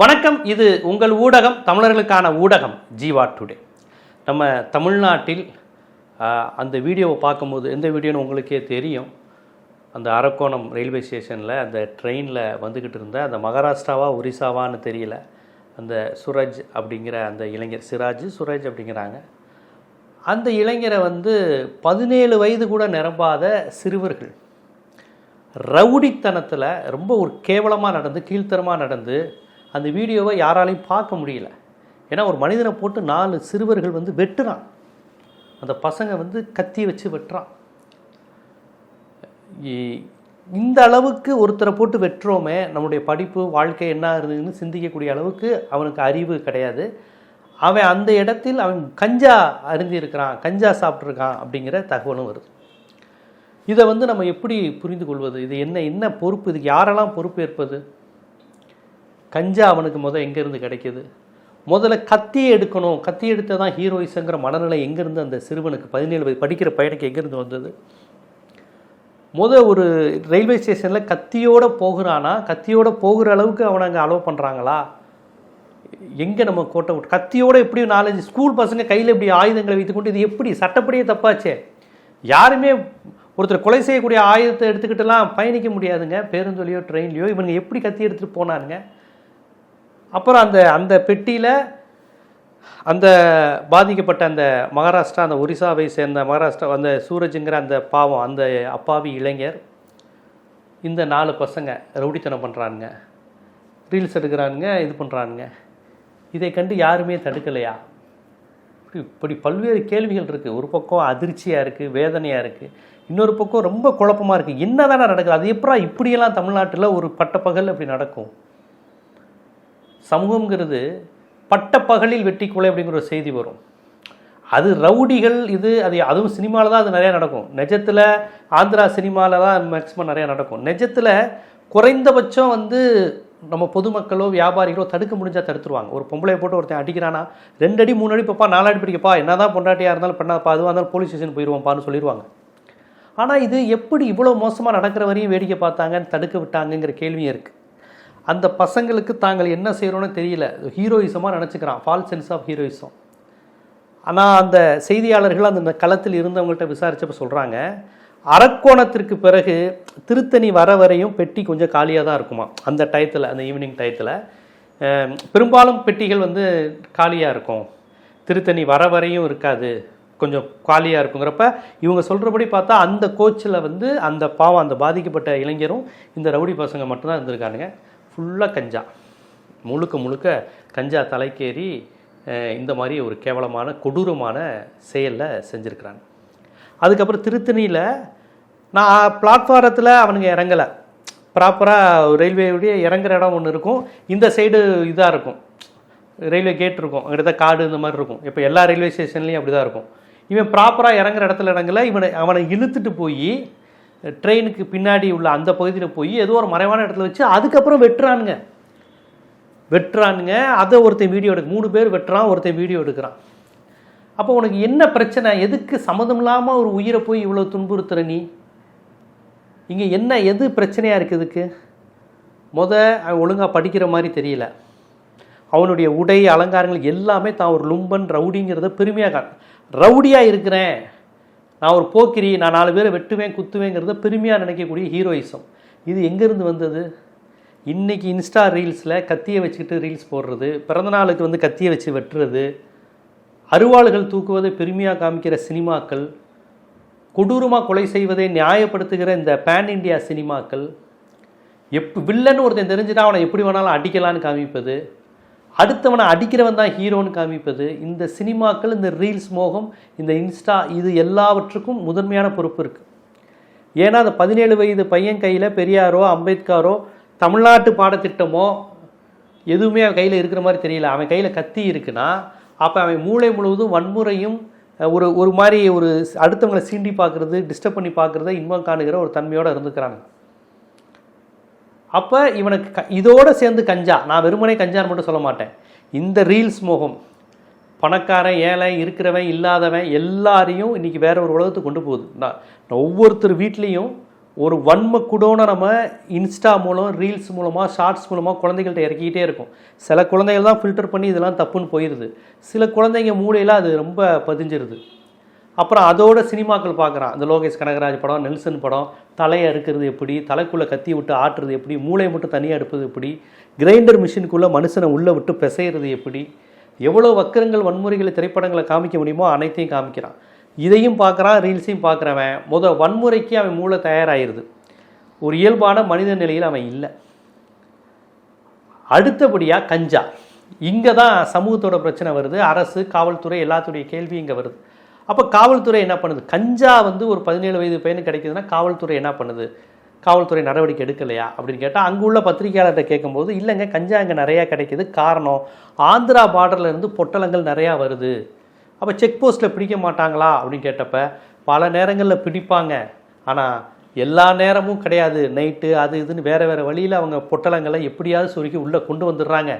வணக்கம் இது உங்கள் ஊடகம் தமிழர்களுக்கான ஊடகம் ஜீவா டுடே. நம்ம தமிழ்நாட்டில் அந்த வீடியோவை பார்க்கும்போது எந்த வீடியோன்னு உங்களுக்கே தெரியும். அந்த அரக்கோணம் ரயில்வே ஸ்டேஷனில் அந்த ட்ரெயினில் வந்துக்கிட்டு இருந்த அந்த மகாராஷ்டிராவா ஒரிசாவான்னு தெரியல அந்த சுரஜ் அப்படிங்கிற அந்த இளைஞர் சிராஜ் சுரஜ் அப்படிங்கிறாங்க. அந்த இளைஞரை வந்து பதினேழு வயது கூட நிரம்பாத சிறுவர்கள். ரவுடித்தனத்தில் ரொம்ப ஒரு கேவலமாக நடந்து கீழ்த்தரமாக நடந்து அந்த வீடியோவை யாராலையும் பார்க்க முடியல. ஏன்னா ஒரு மனிதனை போட்டு நாலு சிறுவர்கள் வந்து வெட்டுறான். அந்த பசங்க வந்து கத்தி வச்சு வெட்டுறான். இந்த அளவுக்கு ஒருத்தரை போட்டு வெட்டுறோமே நம்முடைய படிப்பு வாழ்க்கை என்ன இருந்ததுன்னு சிந்திக்கக்கூடிய அளவுக்கு அவனுக்கு அறிவு கிடையாது. அவன் அந்த இடத்தில் அவன் கஞ்சா அருந்தியிருக்கிறான் கஞ்சா சாப்பிட்ருக்கான் அப்படிங்கிற தகவலும் வருது. இதை வந்து நம்ம எப்படி புரிந்து கொள்வது? இது என்ன என்ன பொறுப்பு? இதுக்கு யாரெல்லாம் பொறுப்பேற்பது? கஞ்சா அவனுக்கு முதல் எங்கேருந்து கிடைக்கிது? முதல்ல கத்தியை எடுக்கணும். கத்தி எடுத்தால் தான் ஹீரோயிஸுங்கிற மனநிலை எங்கேருந்து அந்த சிறுவனுக்கு பதினேழு வயது படிக்கிற பையனுக்கு எங்கேருந்து வந்தது? முத ஒரு ரயில்வே ஸ்டேஷனில் கத்தியோடு போகிறானா? கத்தியோட போகிற அளவுக்கு அவனை அங்கே அலோவ் பண்ணுறாங்களா எங்கே நம்ம கோட்டை விட்டு கத்தியோட எப்படி நாலஞ்சு ஸ்கூல் பசங்க கையில் இப்படி ஆயுதங்களை வைத்துக்கொண்டு இது எப்படி? சட்டப்படியே தப்பாச்சே. யாருமே ஒருத்தர் கொலை செய்யக்கூடிய ஆயுதத்தை எடுத்துக்கிட்டுலாம் பயணிக்க முடியாதுங்க. பேருந்துலையோ ட்ரெயின்லையோ இவங்க எப்படி கத்தி எடுத்துகிட்டு போனானுங்க? அப்புறம் அந்த அந்த பெட்டியில் அந்த பாதிக்கப்பட்ட அந்த மகாராஷ்டிரா அந்த ஒரிசாவை சேர்ந்த மகாராஷ்டிரா அந்த சூரஜுங்கிற அந்த பாவம் அந்த அப்பாவி இளைஞர் இந்த நாலு பசங்க ரவுடித்தனம் பண்ணுறானுங்க ரீல்ஸ் எடுக்கிறானுங்க இது பண்ணுறானுங்க இதை கண்டு யாருமே தடுக்கலையா? இப்படி இப்படி பல்வேறு கேள்விகள் இருக்குது ஒரு பக்கம் அதிர்ச்சியாக இருக்குது வேதனையாக இருக்குது இன்னொரு பக்கம் ரொம்ப குழப்பமாக இருக்குது என்ன தானே நடக்குது? அது எப்படா இப்படியெல்லாம் தமிழ்நாட்டில் ஒரு பட்டப்பகல் அப்படி நடக்கும்? சமூகங்கிறது பட்டப்பகலில் வெட்டி கொலை அப்படிங்கிற ஒரு செய்தி வரும். அது ரவுடிகள் இது அது அதுவும் சினிமாவில் தான் அது நிறையா நடக்கும். நிஜத்தில் ஆந்திரா சினிமாவில் தான் மேக்ஸிமம் நிறையா நடக்கும். நிஜத்தில் குறைந்தபட்சம் வந்து நம்ம பொதுமக்களோ வியாபாரிகளோ தடுக்க முடிஞ்சால் தடுத்துருவாங்க. ஒரு பொம்பளை போட்டு ஒருத்தன் அடிக்கிறானா ரெண்டு அடி மூணு அடி பாப்பா நாலு அடி பிடிக்கப்பா என்ன தான் பொண்டாட்டியாக இருந்தாலும் பண்ணாதப்பா அதுவாக இருந்தாலும் போலீஸ் ஸ்டேஷன் போயிடுவோம்ப்பான்னு சொல்லிடுவாங்க ஆனால் இது எப்படி இவ்வளோ மோசமாக நடக்கிற வரையும் வேடிக்கை பார்த்தாங்கன்னு தடுக்க விட்டாங்கங்கிற கேள்வியும் இருக்குது அந்த பசங்களுக்கு தாங்கள் என்ன செய்கிறோன்னு தெரியல. ஹீரோயிசமாக நினச்சிக்கிறான். ஃபால் சென்ஸ் ஆஃப் ஹீரோயிசம் ஆனால் அந்த செய்தியாளர்கள் அந்த களத்தில் இருந்தவங்கள்ட்ட விசாரிச்சப்ப சொல்கிறாங்க அரக்கோணத்திற்கு பிறகு திருத்தணி வர வரையும் பெட்டி கொஞ்சம் காலியாக தான் இருக்குமா? அந்த டயத்தில் அந்த ஈவினிங் டயத்தில். பெரும்பாலும் பெட்டிகள் வந்து காலியாக இருக்கும். திருத்தணி வர வரையும் இருக்காது. கொஞ்சம் காலியாக இருக்குங்கிறப்ப இவங்க சொல்கிறபடி பார்த்தா அந்த கோச்சில் வந்து அந்த பாவம் அந்த பாதிக்கப்பட்ட இளைஞரும் இந்த ரவுடி பசங்க மட்டும்தான் இருந்திருக்கானுங்க. ஃபுல்லாக கஞ்சா. முழுக்க முழுக்க கஞ்சா தலைக்கேறி இந்த மாதிரி ஒரு கேவலமான கொடூரமான செயலில் செஞ்சுருக்கிறாங்க. அதுக்கப்புறம் திருத்தணியில் நான் பிளாட்ஃபாரத்தில் அவனுங்க இறங்கலை. ப்ராப்பராக ரயில்வேயுடைய இறங்குற இடம் ஒன்று இருக்கும். இந்த சைடு இதாக இருக்கும். ரயில்வே கேட் இருக்கும். அங்கிட்ட காடு இந்த மாதிரி இருக்கும். இப்போ எல்லா ரயில்வே ஸ்டேஷன்லேயும் அப்படி தான் இருக்கும். இவன் ப்ராப்பராக இறங்குற இடத்துல இறங்கலை. இவனை அவனை இழுத்துட்டு போய் ட்ரெயினுக்கு பின்னாடி உள்ள அந்த பகுதியில் போய் ஏதோ ஒரு மறைவான இடத்துல வச்சு அதுக்கப்புறம் வெட்டுறானுங்க. வெட்டுறானுங்க. அதை ஒருத்தன் வீடியோ எடுக்க மூணு பேர் வெட்டுறான் ஒருத்தன் வீடியோ எடுக்கிறான். அப்போ உனக்கு என்ன பிரச்சனை? எதுக்கு சம்மதம் இல்லாமல் ஒரு உயிரை போய் இவ்வளோ துன்புறுத்துற நீ? இங்கே என்ன எது பிரச்சனையாக இருக்குது இதுக்கு? முத அவன் ஒழுங்காக படிக்கிற மாதிரி தெரியல. அவனுடைய உடை அலங்காரங்கள் எல்லாமே தான் ஒரு லும்பன் ரவுடிங்கிறத பெருமையாக ரவுடியாக இருக்கிறேன். நான் ஒரு போக்கிரி நான் நாலு பேரை வெட்டுவேன் குத்துவேங்கிறத பெருமையாக நினைக்கக்கூடிய ஹீரோயிசம். இது எங்கேருந்து வந்தது? இன்றைக்கி இன்ஸ்டா ரீல்ஸில் கத்தியை வச்சுக்கிட்டு ரீல்ஸ் போடுறது பிறந்தநாளுக்கு வந்து கத்தியை வச்சு வெட்டுறது அருவாளுகள் தூக்குவதை பெருமையாக காமிக்கிற சினிமாக்கள் கொடூரமாக கொலை செய்வதை நியாயப்படுத்துகிற இந்த பேன் இண்டியா சினிமாக்கள் எப் வில்லன்னு ஒருத்தன் தெரிஞ்சுட்டா அவனை எப்படி வேணாலும் அடிக்கலான்னு காமிப்பது அடுத்தவனை அடிக்கிறவன் தான் ஹீரோன்னு காமிப்பது இந்த சினிமாக்கள் இந்த ரீல்ஸ் மோகம் இந்த இன்ஸ்டா இது எல்லாவற்றுக்கும் முதன்மையான பொறுப்பு இருக்குது ஏன்னா அந்த பதினேழு வயது பையன் கையில் பெரியாரோ அம்பேத்காரோ தமிழ்நாட்டு பாடத்திட்டமோ எதுவுமே அவன் கையில் இருக்கிற மாதிரி தெரியல. அவன் கையில் கத்தி இருக்குன்னா அப்போ அவன் மூளை முழுவதும் வன்முறையும் ஒரு ஒரு மாதிரி ஒரு அடுத்தவங்களை சீண்டி பார்க்குறது டிஸ்டர்ப் பண்ணி பார்க்குறத இன்பம் காணுகிற ஒரு தன்மையோடு இருந்துக்கிறாங்க. அப்போ இவனுக்கு க இதோடு சேர்ந்து கஞ்சா. நான் வெறுமனே கஞ்சான்னு மட்டும் சொல்ல மாட்டேன். இந்த ரீல்ஸ் மோகம். பணக்காரன் ஏழை இருக்கிறவன் இல்லாதவன் எல்லாரையும் இன்றைக்கி வேற ஒரு உலகத்துக்கு கொண்டு போகுது. நான் ஒவ்வொருத்தர் வீட்லேயும் ஒரு வன்ம குடோனை நம்ம இன்ஸ்டா மூலம் ரீல்ஸ் மூலமாக ஷார்ட்ஸ் மூலமாக குழந்தைகள்கிட்ட இறக்கிக்கிட்டே இருக்கும். சில குழந்தைகள் தான் ஃபில்டர் பண்ணி இதெல்லாம் தப்புன்னு போயிடுது சில குழந்தைங்க மூளையில் அது ரொம்ப பதிஞ்சிருது. அப்புறம் அதோட சினிமாக்கள் பார்க்குறான். இந்த லோகேஷ் கனகராஜ் படம் நெல்சன் படம் தலையை அறுக்கிறது எப்படி? தலைக்குள்ளே கத்தி விட்டு ஆட்டுறது எப்படி? மூளை மட்டும் தனியாக எடுப்பது எப்படி? கிரைண்டர் மிஷினுக்குள்ளே மனுஷனை உள்ளே விட்டு பிசைகிறது எப்படி? எவ்வளோ வக்கரங்கள் வன்முறைகளை திரைப்படங்களை காமிக்க முடியுமோ அனைத்தையும் காமிக்கிறான். இதையும் பார்க்குறான் ரீல்ஸையும் பார்க்குறவன் முத வன்முறைக்கு அவன் மூளை தயாராகிருது ஒரு இயல்பான மனித நிலையில் அவன் இல்லை. அடுத்தபடியாக கஞ்சா. இங்கே தான் சமூகத்தோட பிரச்சனை வருது. அரசு காவல்துறை எல்லாத்துடைய கேள்வி இங்கே வருது. அப்போ காவல்துறை என்ன பண்ணுது? கஞ்சா வந்து ஒரு பதினேழு வயது பையனுக்கு கிடைக்குதுன்னா காவல்துறை என்ன பண்ணுது? காவல்துறை நடவடிக்கை எடுக்கலையா? அப்படின்னு கேட்டால் அங்கே உள்ள பத்திரிகையாளர்கிட்ட கேட்கும்போது இல்லைங்க கஞ்சா இங்கே நிறையா கிடைக்கிது. காரணம் ஆந்திரா பார்டர்லேருந்து பொட்டலங்கள் நிறையா வருது. அப்போ செக் போஸ்ட்டில் பிடிக்க மாட்டாங்களா? அப்படின்னு கேட்டப்ப பல நேரங்களில் பிடிப்பாங்க. ஆனால் எல்லா நேரமும் கிடையாது. நைட்டு அது இதுன்னு வேறு வேறு வழியில் அவங்க பொட்டலங்களை எப்படியாவது சுருக்கி உள்ளே கொண்டு வந்துடுறாங்க.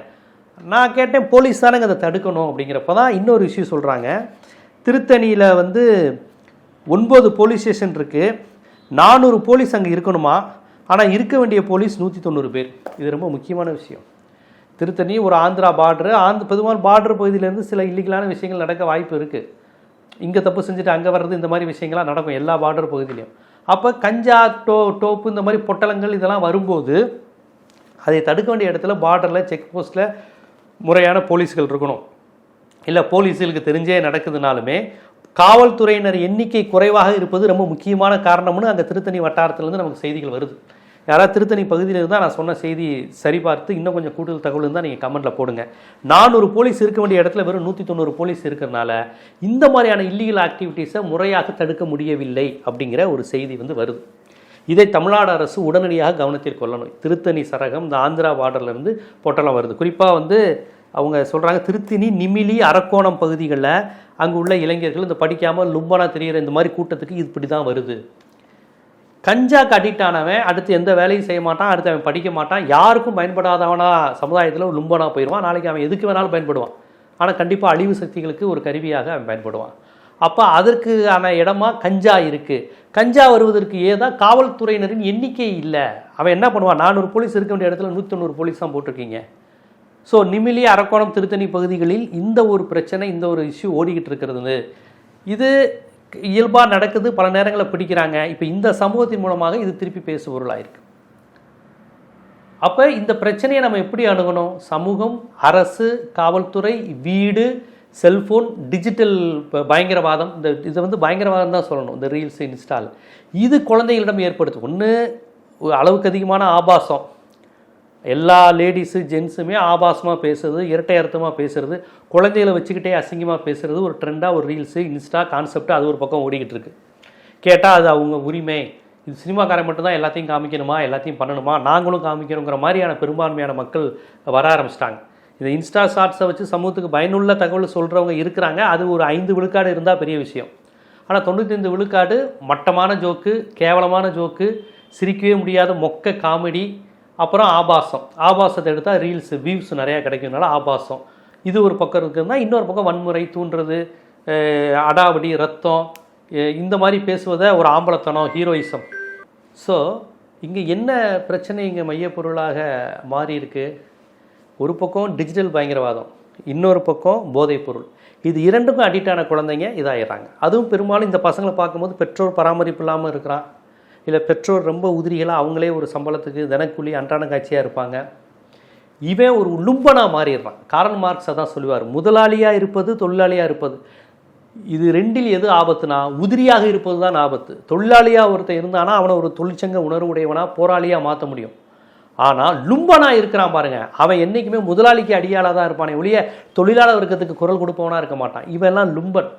நான் கேட்டேன் போலீஸ் தானேங்க அதை தடுக்கணும்? அப்படிங்கிறப்ப தான் இன்னொரு விஷயம் சொல்கிறாங்க திருத்தணியில் வந்து ஒன்பது போலீஸ் ஸ்டேஷன் இருக்குது நானூறு போலீஸ் அங்கே இருக்கணுமா? ஆனால் இருக்க வேண்டிய போலீஸ் நூற்றி தொண்ணூறு பேர். இது ரொம்ப முக்கியமான விஷயம். திருத்தணி ஒரு ஆந்திரா பார்டரு ஆந்திர பொதுவான பார்டர் பகுதியிலேருந்து சில இல்லீகலான விஷயங்கள் நடக்க வாய்ப்பு இருக்குது இங்கே தப்பு செஞ்சுட்டு அங்கே வர்றது இந்த மாதிரி விஷயங்கள்லாம் நடக்கும் எல்லா பார்டர் பகுதியிலையும். அப்போ கஞ்சா டோ டோப்பு இந்த மாதிரி பொட்டலங்கள் இதெல்லாம் வரும்போது அதை தடுக்க வேண்டிய இடத்துல பார்டரில் செக் போஸ்ட்டில் முறையான போலீஸ்கள் இருக்கணும். இல்லை போலீஸுகளுக்கு தெரிஞ்சே நடக்குதுனாலுமே காவல்துறையினர் எண்ணிக்கை குறைவாக இருப்பது ரொம்ப முக்கியமான காரணம்னு அந்த திருத்தணி வட்டாரத்துலேருந்து நமக்கு செய்திகள் வருது. யாராவது திருத்தணி பகுதியில் இருந்தால் நான் சொன்ன செய்தி சரிபார்த்து இன்னும் கொஞ்சம் கூடுதல் தகவல் இருந்தால் நீங்கள் கமெண்ட்டில் போடுங்க. நானூறு போலீஸ் இருக்க வேண்டிய இடத்துல வெறும் நூற்றி தொண்ணூறு போலீஸ் இருக்கிறனால இந்த மாதிரியான இல்லீகல் ஆக்டிவிட்டீஸை முறையாக தடுக்க முடியவில்லை அப்படிங்கிற ஒரு செய்தி வந்து வருது. இதை தமிழ்நாடு அரசு உடனடியாக கவனத்தில் கொள்ளணும். திருத்தணி சரகம் இந்த ஆந்திரா பார்டர்லேருந்து பொட்டலம் வருது. குறிப்பாக வந்து அவங்க சொல்கிறாங்க திருத்தினி நிமிலி அரக்கோணம் பகுதிகளில் அங்கே உள்ள இளைஞர்கள் இந்த படிக்காமல் லும்பனா தெரிகிற இந்த மாதிரி கூட்டத்துக்கு இது இப்படி தான் வருது. கஞ்சாக்கு அடிக்ட் ஆனவன் அடுத்து எந்த வேலையும் செய்ய மாட்டான் அடுத்து அவன் படிக்க மாட்டான் யாருக்கும் பயன்படாதவனா சமுதாயத்தில் ஒரு லும்பனா போயிடுவான் நாளைக்கு அவன் எதுக்கு வேணாலும் பயன்படுவான். ஆனால் கண்டிப்பாக அழிவு சக்திகளுக்கு ஒரு கருவியாக அவன் பயன்படுவான். அப்போ அதற்கான இடமா கஞ்சா இருக்குது கஞ்சா வருவதற்கு ஏதா காவல்துறையினரின் எண்ணிக்கை இல்லை. அவன் என்ன பண்ணுவான்? நானூறு போலீஸ் இருக்க வேண்டிய இடத்துல நூற்றி தொண்ணூறு போலீஸ் தான் போட்டிருக்கீங்க. ஸோ நிமிலி அரக்கோணம் திருத்தணி பகுதிகளில் இந்த ஒரு பிரச்சனை இந்த ஒரு இஷ்யூ ஓடிக்கிட்டு இருக்கிறது. இது இயல்பாக நடக்குது பல நேரங்களில் பிடிக்கிறாங்க. இப்போ இந்த சமூகத்தின் மூலமாக இது திருப்பி பேசு இருக்குது அப்போ இந்த பிரச்சனையை நம்ம எப்படி அணுகணும்? சமூகம் அரசு காவல்துறை வீடு செல்ஃபோன் டிஜிட்டல் பயங்கரவாதம். இந்த இதை வந்து பயங்கரவாதம் தான் சொல்லணும் இந்த ரீல்ஸ் இன்ஸ்டால் இது குழந்தைகளிடம் ஏற்படுத்தும் ஒன்று அளவுக்கு அதிகமான ஆபாசம். எல்லா லேடிஸு ஜென்ஸுமே ஆபாசமாக பேசுறது இரட்டை அர்த்தமாக பேசுறது குழந்தைகளை வச்சுக்கிட்டே அசிங்கமாக பேசுறது ஒரு ட்ரெண்டாக ஒரு ரீல்ஸு இன்ஸ்டா கான்செப்ட் அது ஒரு பக்கம் ஓடிக்கிட்டு இருக்கு. கேட்டால் அது அவங்க உரிமை. இது சினிமாக்காரன் மட்டும்தான் எல்லாத்தையும் காமிக்கணுமா எல்லாத்தையும் பண்ணணுமா? நாங்களும் காமிக்கணுங்கிற மாதிரியான பெரும்பான்மையான மக்கள் வர ஆரம்பிச்சிட்டாங்க. இந்த இன்ஸ்டா ஷார்ட்ஸை வச்சு சமூகத்துக்கு பயனுள்ள தகவல் சொல்கிறவங்க இருக்கிறாங்க. அது ஒரு ஐந்து விழுக்காடு இருந்தால் பெரிய விஷயம். ஆனால் தொண்ணூத்தைந்து விழுக்காடு மட்டமான ஜோக்கு கேவலமான ஜோக்கு சிரிக்கவே முடியாத மொக்க காமெடி அப்புறம் ஆபாசம். ஆபாசத்தை எடுத்தால் ரீல்ஸ் வியூஸ் நிறையா கிடைக்கிறதுனால ஆபாசம். இது ஒரு பக்கம் இருக்குதுன்னா இன்னொரு பக்கம் வன்முறை தூண்டுறது அடாவடி ரத்தம் இந்த மாதிரி பேசுவதை ஒரு ஆம்பளத்தனம் ஹீரோயிசம் ஸோ இங்கே என்ன பிரச்சனை இங்கே மையப்பொருளாக மாறி இருக்கு ஒரு பக்கம் டிஜிட்டல் பயங்கரவாதம் இன்னொரு பக்கம் போதைப் பொருள் இது இரண்டுக்கும் அடிக்ட் ஆன குழந்தைங்க இதாயிடுறாங்க. அதுவும் பெரும்பாலும் இந்த பசங்களை பார்க்கும்போது பெற்றோர் பராமரிப்பு இல்லாமல் இருக்கிறான். இல்லை பெற்றோர் ரொம்ப உதிரிகளாக அவங்களே ஒரு சம்பளத்துக்கு தினக்கூலி அன்றாட காட்சியாக இருப்பாங்க. இவன் ஒரு லும்பனாக மாறிடுறான். காரல் மார்க்ஸை தான் சொல்லுவார் முதலாளியாக இருப்பது தொழிலாளியாக இருப்பது. இது ரெண்டில் எது ஆபத்துனா உதிரியாக இருப்பது தான் ஆபத்து. தொழிலாளியாக ஒருத்தன் இருந்தானா அவனை ஒரு தொழிற்சங்க உணர்வுடையவனா போராளியாக மாற்ற முடியும். ஆனால் லும்பனாக இருக்கிறான் பாருங்க. அவன் என்றைக்குமே முதலாளிக்கு அடியாளாக தான் இருப்பானே ஒழிய தொழிலாளர் வர்க்கத்துக்கு குரல் கொடுப்பவனாக இருக்க மாட்டான். இவெல்லாம் லும்பன்.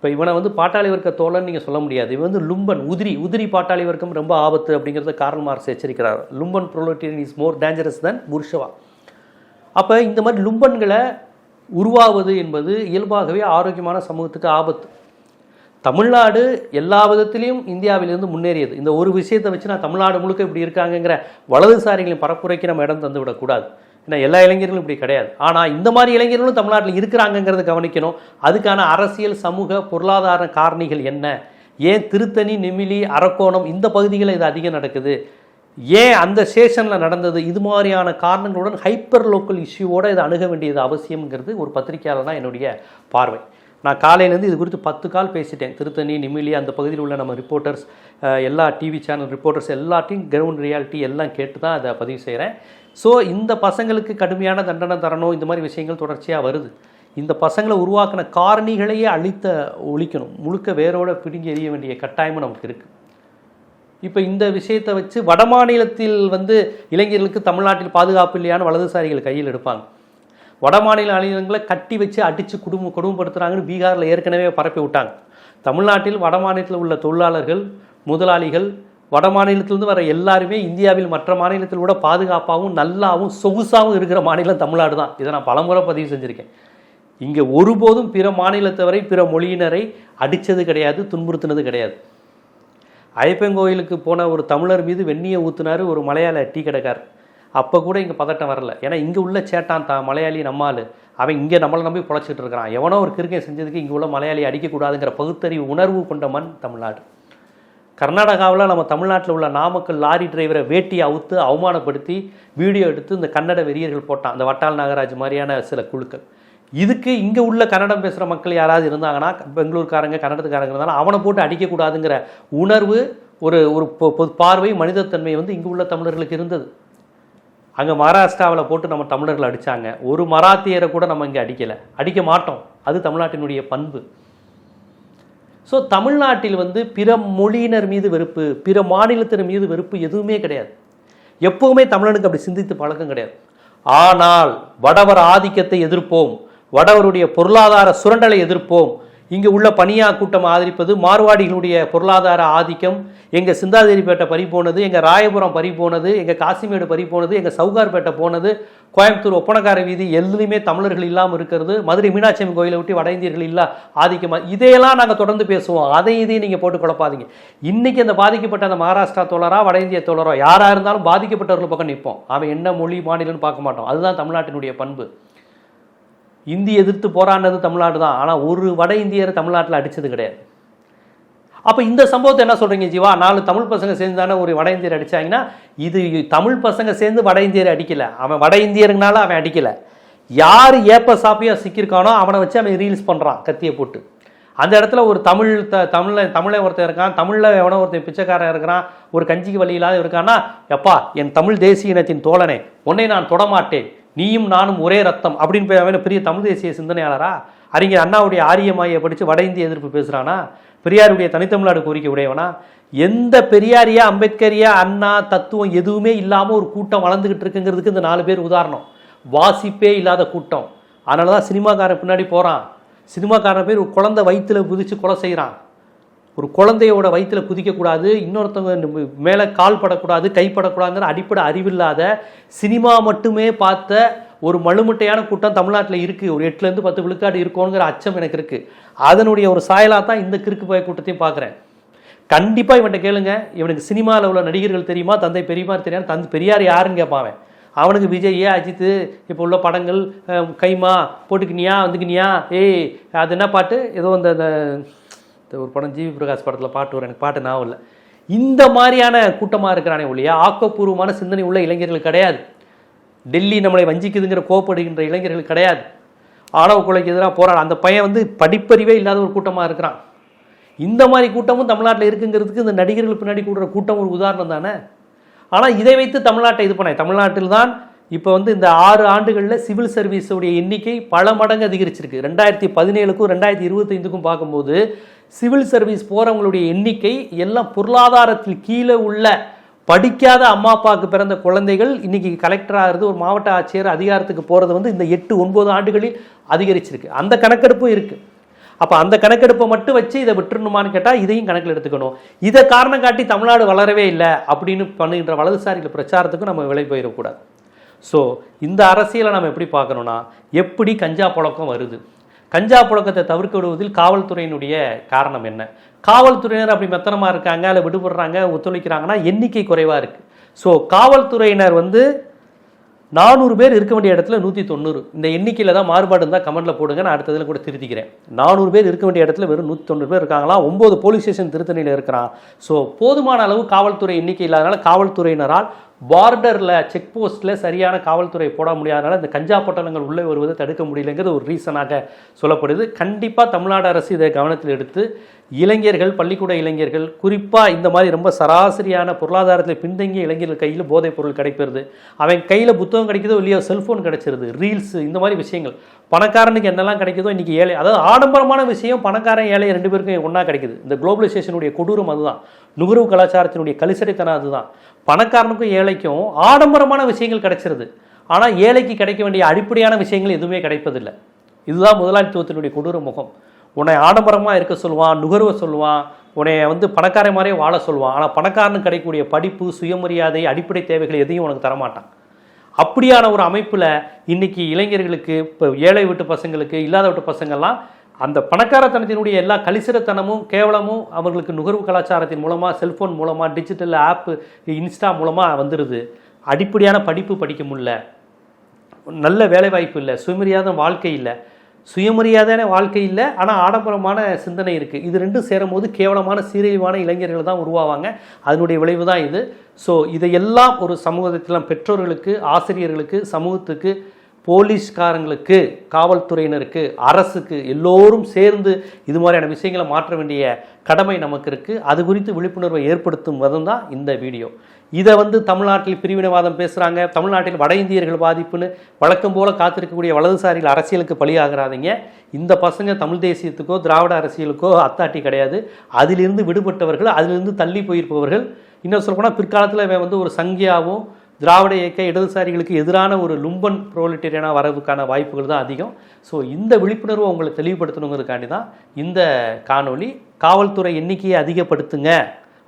இப்போ இவனை வந்து பாட்டாளி வர்க்க தோழன் நீங்கள் சொல்ல முடியாது. இவன் வந்து லும்பன் உதிரி உதிரி பாட்டாளி வர்க்கம் ரொம்ப ஆபத்து அப்படிங்கிறத Karl Marx எச்சரிக்கிறார். Lumpen proletariat is more dangerous than bourgeois அப்போ இந்த மாதிரி லும்பன்களை உருவாவது என்பது இயல்பாகவே ஆரோக்கியமான சமூகத்துக்கு ஆபத்து. தமிழ்நாடு எல்லா விதத்திலையும் இந்தியாவிலிருந்து முன்னேறியது. இந்த ஒரு விஷயத்தை வச்சு நான் தமிழ்நாடு முழுக்க இப்படி இருக்காங்கங்கிற வலதுசாரிகளின் பரப்புரைக்கு நம்ம இடம் தந்து விடக்கூடாது ஏன்னா எல்லா இளைஞர்களும் இப்படி கிடையாது. ஆனால் இந்த மாதிரி இளைஞர்களும் தமிழ்நாட்டில் இருக்கிறாங்கங்கிறத கவனிக்கணும். அதுக்கான அரசியல் சமூக பொருளாதார காரணிகள் என்ன? ஏன் திருத்தணி நெமிலி அரக்கோணம் இந்த பகுதிகளில் இது அதிகம் நடக்குது? ஏன் அந்த ஸ்டேஷனில் நடந்தது? இது மாதிரியான காரணங்களுடன் ஹைப்பர் லோக்கல் இஷ்யூவோட இதை அணுக வேண்டியது அவசியம்ங்கிறது ஒரு பத்திரிகையாளர் என்னுடைய பார்வை. நான் காலையிலேருந்து இது குறித்து பத்து கால் பேசிட்டேன். திருத்தணி நிமிலி அந்த பகுதியில் உள்ள நம்ம ரிப்போர்ட்டர்ஸ் எல்லா டிவி சேனல் ரிப்போர்ட்டர்ஸ் எல்லாத்தையும் கிரவுண்ட் ரியாலிட்டி எல்லாம் கேட்டு தான் அதை பதிவு செய்கிறேன் ஸோ இந்த பசங்களுக்கு கடுமையான தண்டனை தரணும் இந்த மாதிரி விஷயங்கள் தொடர்ச்சியாக வருது. இந்த பசங்களை உருவாக்கின காரணிகளையே அழித்த ஒழிக்கணும். முழுக்க வேரோட பிடுங்கி எறிய வேண்டிய கட்டாயமும் நமக்கு இருக்குது இப்போ இந்த விஷயத்தை வச்சு வடமாநிலத்தில் வந்து இளைஞர்களுக்கு தமிழ்நாட்டில் பாதுகாப்பு இல்லையான்னு வலதுசாரிகள் கையில் எடுப்பாங்க. வடமாநில அணிலங்களை கட்டி வச்சு அடித்து குடும்ப கொடுமைப்படுத்துகிறாங்கன்னு பீகாரில் ஏற்கனவே பரப்பி விட்டாங்க. தமிழ்நாட்டில் வட மாநிலத்தில் உள்ள தொழிலாளர்கள் முதலாளிகள் வட மாநிலத்திலிருந்து வர எல்லாருமே இந்தியாவில் மற்ற மாநிலத்தில் கூட பாதுகாப்பாகவும் நல்லாவும் சொகுசாகவும் இருக்கிற மாநிலம் தமிழ்நாடு தான். இதை நான் பலமுறை பதிவு செஞ்சுருக்கேன். இங்கே ஒருபோதும் பிற மாநிலத்தவரை பிற மொழியினரை அடித்தது கிடையாது துன்புறுத்தினது கிடையாது. ஐயப்பங்கோயிலுக்கு போன ஒரு தமிழர் மீது வெந்நியை ஊற்றுனாரு ஒரு மலையாள டீ கடைக்கார் அப்போ கூட இங்கே பதட்டம் வரல. ஏன்னா இங்கே உள்ள சேட்டான் தான் மலையாளி நம்மால் அவன் இங்கே நம்மளை நம்பி பொழைச்சிட்டு இருக்கிறான். எவனோ ஒரு கிருக்கை செஞ்சதுக்கு இங்கே உள்ள மலையாளி அடிக்கக்கூடாதுங்கிற பகுத்தறிவு உணர்வு கொண்ட மண் தமிழ்நாடு. கர்நாடகாவில் நம்ம தமிழ்நாட்டில் உள்ள நாமக்கல் லாரி டிரைவரை வேட்டியை அவுத்து அவமானப்படுத்தி வீடியோ எடுத்து இந்த கன்னட வெறியர்கள் போட்டான். அந்த வட்டால் நாகராஜ் மாதிரியான சில குழுக்கள். இதுக்கு இங்கே உள்ள கன்னடம் பேசுகிற மக்கள் யாராவது இருந்தாங்கன்னா பெங்களூர்காரங்க கன்னடத்துக்காரங்க இருந்தாலும் அவனை போட்டு அடிக்கக்கூடாதுங்கிற உணர்வு ஒரு ஒரு பொது பார்வை மனிதத்தன்மை வந்து இங்கே உள்ள தமிழர்களுக்கு இருந்தது. அங்கே மகாராஷ்டிராவில் போட்டு நம்ம தமிழர்கள் அடித்தாங்க ஒரு மராத்தியரை கூட நம்ம இங்கே அடிக்கலை. அடிக்க மாட்டோம். அது தமிழ்நாட்டினுடைய பண்பு. ஸோ தமிழ்நாட்டில் வந்து பிற மொழியினர் மீது வெறுப்பு பிற மாநிலத்தினர் மீது வெறுப்பு எதுவுமே கிடையாது. எப்போவுமே தமிழனுக்கு அப்படி சிந்தித்து பழக்கம் கிடையாது. ஆனால் வடவர் ஆதிக்கத்தை எதிர்ப்போம் வடவருடைய பொருளாதார சுரண்டலை எதிர்ப்போம் இங்கே உள்ள பனியா கூட்டம் ஆதரிப்பது மார்வாடிகளுடைய பொருளாதார ஆதிக்கம். எங்கள் சிந்தாதேரிப்பேட்டை பறி போனது எங்கள் ராயபுரம் பறி போனது எங்கள் காசிமேடு பறி போனது எங்கள் சவுகார்பேட்டை போனது கோயம்புத்தூர் ஒப்பனக்கார வீதி எதுலையுமே தமிழர்கள் இல்லாமல் இருக்கிறது மதுரை மீனாட்சி அம்மன் கோயிலை விட்டு வட இந்தியர்கள் இல்லா ஆதிக்கமாக இதையெல்லாம் நாங்கள் தொடர்ந்து பேசுவோம். அதை இதையும் நீங்கள் போட்டு குழப்பாதீங்க. இன்றைக்கி அந்த பாதிக்கப்பட்ட அந்த மகாராஷ்டிரா தோழரா வட இந்திய தோழரோ யாராக இருந்தாலும் பாதிக்கப்பட்டவர்கள் பக்கம் நிற்போம். அவன் என்ன மொழி மாநிலம்னு பார்க்க மாட்டோம். அதுதான் தமிழ்நாட்டினுடைய பண்பு. இந்தி எதிர்த்து போராடினது தமிழ்நாடு தான். ஆனால் ஒரு வட இந்தியரை தமிழ்நாட்டில் அடித்தது கிடையாது. அப்போ இந்த சம்பவத்தை என்ன சொல்கிறீங்க ஜீவா? நாலு தமிழ் பசங்க சேர்ந்து தானே ஒரு வட இந்தியர் அடித்தாங்கன்னா இது தமிழ் பசங்க சேர்ந்து வட இந்தியர் அடிக்கலை. அவன் வட இந்தியருங்கனால அவன் அடிக்கலை. யார் ஏப்ப சாப்பியாக சிக்கியிருக்கானோ அவனை வச்சு அவன் ரீல்ஸ் பண்ணுறான் கத்தியை போட்டு. அந்த இடத்துல ஒரு தமிழ் த தமிழில் தமிழை ஒருத்தர் இருக்கான் தமிழில் எவனோ ஒருத்தர் பிச்சைக்காரன் இருக்கிறான் ஒரு கஞ்சிக்கு வழி இல்லாத இருக்கான்னா எப்பா என் தமிழ் தேசிய இனத்தின் தோழனே உன்னை நான் தொடமாட்டேன் நீயும் நானும் ஒரே ரத்தம் அப்படின்னு பெரிய தமிழ் தேசிய சிந்தனையாளரா? அறிஞர் அண்ணாவுடைய ஆரியமாயை படித்து வட இந்திய எதிர்ப்பு பேசுகிறானா பெரியாருடைய தனித்தமிழ்நாடு கோரிக்கை உடையவனா? எந்த பெரியாரியா அம்பேத்கரியா அண்ணா தத்துவம் எதுவுமே இல்லாமல் ஒரு கூட்டம் வளர்ந்துக்கிட்டு இருக்குங்கிறதுக்கு இந்த நாலு பேர் உதாரணம். வாசிப்பே இல்லாத கூட்டம். அதனால தான் சினிமாக்காரன் பின்னாடி போகிறான் சினிமாக்காரன் பேர் ஒரு குழந்தை வயிற்றில் குதித்து கொலை செய்கிறான் ஒரு குழந்தையோட வயிற்றில் குதிக்கக்கூடாது இன்னொருத்தவங்க மேலே கால் படக்கூடாது கைப்படக்கூடாதுங்கிற அடிப்படை அறிவில்லாத சினிமா மட்டுமே பார்த்த ஒரு மழுமுட்டையான கூட்டம் தமிழ்நாட்டில் இருக்குது ஒரு எட்டுலேருந்து பத்து விழுக்காடு இருக்கோங்கிற அச்சம் எனக்கு இருக்குது அதனுடைய ஒரு சாயலாக தான் இந்த கிறுக்கு போய கூட்டத்தையும் பார்க்குறேன். கண்டிப்பாக இவன்கிட்ட கேளுங்க. இவனுக்கு சினிமாவில் உள்ள நடிகர்கள் தெரியுமா? தந்தை பெரியமார் தெரியாது? தந்தை பெரியார் யாருன்னு கேட்பான் அவனுக்கு விஜய் ஏ அஜித்து இப்போ உள்ள படங்கள் கைமா போட்டுக்கினியா வந்துக்கினியா ஏய் அது என்ன பாட்டு? ஏதோ இந்த ஒரு படம் ஜிவி பிரகாஷ் படத்தில் பாட்டு வரும். எனக்கு பாட்டு ஞாபகம் இல்லை. இந்த மாதிரியான கூட்டமாக இருக்கிறானே ஒழிய ஆக்கப்பூர்வமான சிந்தனை உள்ள இளைஞர்கள் கிடையாது. டெல்லி நம்மளை வஞ்சிக்குதுங்கிற கோப்படுகின்ற இளைஞர்கள் கிடையாது. ஆடவு கொலைக்கு எதிராக போராட அந்த பையன் வந்து படிப்பறிவே இல்லாத ஒரு கூட்டமாக இருக்கிறான். இந்த மாதிரி கூட்டமும் தமிழ்நாட்டில் இருக்குங்கிறதுக்கு இந்த நடிகர்கள் பின்னாடி கூடுற கூட்டம் ஒரு உதாரணம் தானே? ஆனால் இதை வைத்து தமிழ்நாட்டை இது பண்ண தமிழ்நாட்டில் தான் இப்போ வந்து இந்த ஆறு ஆண்டுகளில் சிவில் சர்வீஸுடைய எண்ணிக்கை பல மடங்கு அதிகரிச்சிருக்கு. ரெண்டாயிரத்தி பதினேழுக்கும் ரெண்டாயிரத்தி இருபத்தைந்துக்கும் பார்க்கும்போது சிவில் சர்வீஸ் போகிறவங்களுடைய எண்ணிக்கை எல்லாம் பொருளாதாரத்தில் கீழே உள்ள படிக்காத அம்மா அப்பாவுக்கு பிறந்த குழந்தைகள் இன்றைக்கி கலெக்டராகிறது ஒரு மாவட்ட ஆட்சியர் அதிகாரத்துக்கு போகிறது வந்து இந்த எட்டு ஒன்பது ஆண்டுகளில் அதிகரிச்சிருக்கு. அந்த கணக்கெடுப்பும் இருக்குது அப்போ அந்த கணக்கெடுப்பை மட்டும் வச்சு இதை விட்டுருணுமான்னு கேட்டால் இதையும் கணக்கில் எடுத்துக்கணும். இதை காரணம் காட்டி தமிழ்நாடு வளரவே இல்லை அப்படின்னு பண்ணுகின்ற வலதுசாரிகள் பிரச்சாரத்துக்கும் நம்ம விலை போயிடக்கூடாது. ஸோ இந்த அரசியலை நம்ம எப்படி பார்க்கணுன்னா எப்படி கஞ்சா புழக்கம் வருது? கஞ்சா புழக்கத்தை தவிர்க்க விடுவதில் காவல்துறையினுடைய காரணம் என்ன? காவல்துறையினர் அப்படி மெத்தனமாக இருக்காங்க இல்லை விடுபடுறாங்க ஒத்துழைக்கிறாங்கன்னா எண்ணிக்கை குறைவாக இருக்குது ஸோ காவல்துறையினர் வந்து நானூறு பேர் இருக்க வேண்டிய இடத்துல நூற்றி தொண்ணூறு. இந்த எண்ணிக்கையில் தான் மாறுபாடு இருந்தால் கமெண்ட்டில் போடுங்க நான் அடுத்ததில் கூட திருத்திக்கிறேன். நானூறு பேர் இருக்க வேண்டிய இடத்துல வெறும் நூற்றி தொண்ணூறு பேர் இருக்காங்களா? ஒம்பது போலீஸ் ஸ்டேஷன் திருத்தணியில் இருக்கிறான். ஸோ போதுமான அளவு காவல்துறை எண்ணிக்கை இல்லாதனால காவல்துறையினரால் பார்டரில் செக் போஸ்ட்டில் சரியான காவல்துறை போட முடியாதனால இந்த கஞ்சா பொட்டலங்கள் உள்ளே வருவதை தடுக்க முடியலைங்கிறது ஒரு ரீசனாக சொல்லப்படுது. கண்டிப்பாக தமிழ்நாடு அரசு இதை கவனத்தில் எடுத்து இளைஞர்கள் பள்ளிக்கூட இளைஞர்கள் குறிப்பாக இந்த மாதிரி ரொம்ப சராசரியான பொருளாதாரத்தில் பின்தங்கிய இளைஞர்கள் கையில் போதைப் பொருள் கிடைப்பது அவன் கையில் புத்தகம் கிடைக்குதோ இல்லையோ செல்ஃபோன் கிடைச்சிருது ரீல்ஸு இந்த மாதிரி விஷயங்கள். பணக்காரனுக்கு என்னெல்லாம் கிடைக்குதோ இன்றைக்கி ஏழை அதாவது ஆடம்பரமான விஷயம் பணக்காரன் ஏழை ரெண்டு பேருக்கும் ஒன்றா கிடைக்குது. இந்த குளோபலைசேஷனுடைய கொடூரம் அதுதான். நுகர்வு கலாச்சாரத்தினுடைய கலிசடைத்தனம் அதுதான். பணக்காரனுக்கும் ஏழைக்கும் ஆடம்பரமான விஷயங்கள் கிடைச்சிருது. ஆனால் ஏழைக்கு கிடைக்க வேண்டிய அடிப்படையான விஷயங்கள் எதுவுமே கிடைப்பதில்லை. இதுதான் முதலாளித்துவத்தினுடைய கொடூர முகம். உன்னை ஆடம்பரமாக இருக்க சொல்லுவான் நுகர்வை சொல்லுவான் உன்னை வந்து பணக்கார மாதிரியே வாழ சொல்லுவான். ஆனால் பணக்காரனுக்கு கிடைக்கக்கூடிய படிப்பு சுயமரியாதை அடிப்படை தேவைகள் எதையும் உனக்கு தரமாட்டான். அப்படியான ஒரு அமைப்பில் இன்னைக்கு இளைஞர்களுக்கு இப்போ ஏழை வீட்டு பசங்களுக்கு இல்லாத வீட்டு பசங்கள்லாம் அந்த பணக்காரத்தனத்தினுடைய எல்லா கலிசிரத்தனமும் கேவலமும் அவர்களுக்கு நுகர்வு கலாச்சாரத்தின் மூலமாக செல்ஃபோன் மூலமாக டிஜிட்டல் ஆப்பு இன்ஸ்டா மூலமாக வந்துடுது அடிப்படையான படிப்பு படிக்க முடியல. நல்ல வேலைவாய்ப்பு இல்லை. சுயமரியாத வாழ்க்கை இல்லை. சுயமரியாதையான வாழ்க்கை இல்லை. ஆனால் ஆடம்பரமான சிந்தனை இருக்குது இது ரெண்டும் சேரும்போது கேவலமான சீரழிவான இளைஞர்கள் தான் உருவாவாங்க. அதனுடைய விளைவு தான் இது. ஸோ இதையெல்லாம் ஒரு சமூகத்தில் பெற்றோர்களுக்கு ஆசிரியர்களுக்கு சமூகத்துக்கு போலீஸ்காரங்களுக்கு காவல்துறையினருக்கு அரசுக்கு எல்லோரும் சேர்ந்து இது மாதிரியான விஷயங்களை மாற்ற வேண்டிய கடமை நமக்கு இருக்குது அது குறித்து விழிப்புணர்வை ஏற்படுத்தும் விதம் தான் இந்த வீடியோ. இதை வந்து தமிழ்நாட்டில் பிரிவினைவாதம் பேசுகிறாங்க தமிழ்நாட்டில் வட இந்தியர்கள் பாதிப்புன்னு வழக்கம் போல காத்திருக்கக்கூடிய வலதுசாரிகள் அரசியலுக்கு பலியாகிறாதீங்க. இந்த பசங்க தமிழ் தேசியத்துக்கோ திராவிட அரசியலுக்கோ அத்தாட்டி கிடையாது. அதிலிருந்து விடுபட்டவர்கள் அதிலிருந்து தள்ளி போயிருப்பவர்கள். இன்னும் சொல்லப்போனால் பிற்காலத்தில் வந்து ஒரு சங்கியாவும் திராவிட இயக்க இடதுசாரிகளுக்கு எதிரான ஒரு லும்பன் ப்ரோலிட்டேரியனாக வரதுக்கான வாய்ப்புகள் தான் அதிகம். ஸோ இந்த விழிப்புணர்வு உங்களை தெளிவுபடுத்தணுங்கிறதுக்காண்டி தான் இந்த காணொளி காவல்துறை எண்ணிக்கையை அதிகப்படுத்துங்க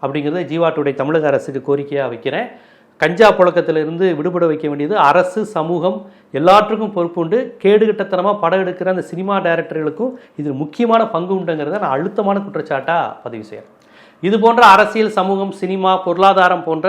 அப்படிங்கிறத ஜீவாட்டுடைய தமிழக அரசுக்கு கோரிக்கையாக வைக்கிறேன். கஞ்சா புழக்கத்திலிருந்து விடுபட வைக்க வேண்டியது அரசு சமூகம் எல்லாற்றுக்கும் பொறுப்புண்டு கேடுகட்டத்தனமாக படம் எடுக்கிற அந்த சினிமா டைரக்டர்களுக்கும் இதில் முக்கியமான பங்கு உண்டுங்கிறத நான் அழுத்தமான குற்றச்சாட்டாக பதிவு செய்கிறேன் இது போன்ற அரசியல் சமூகம் சினிமா பொருளாதாரம் போன்ற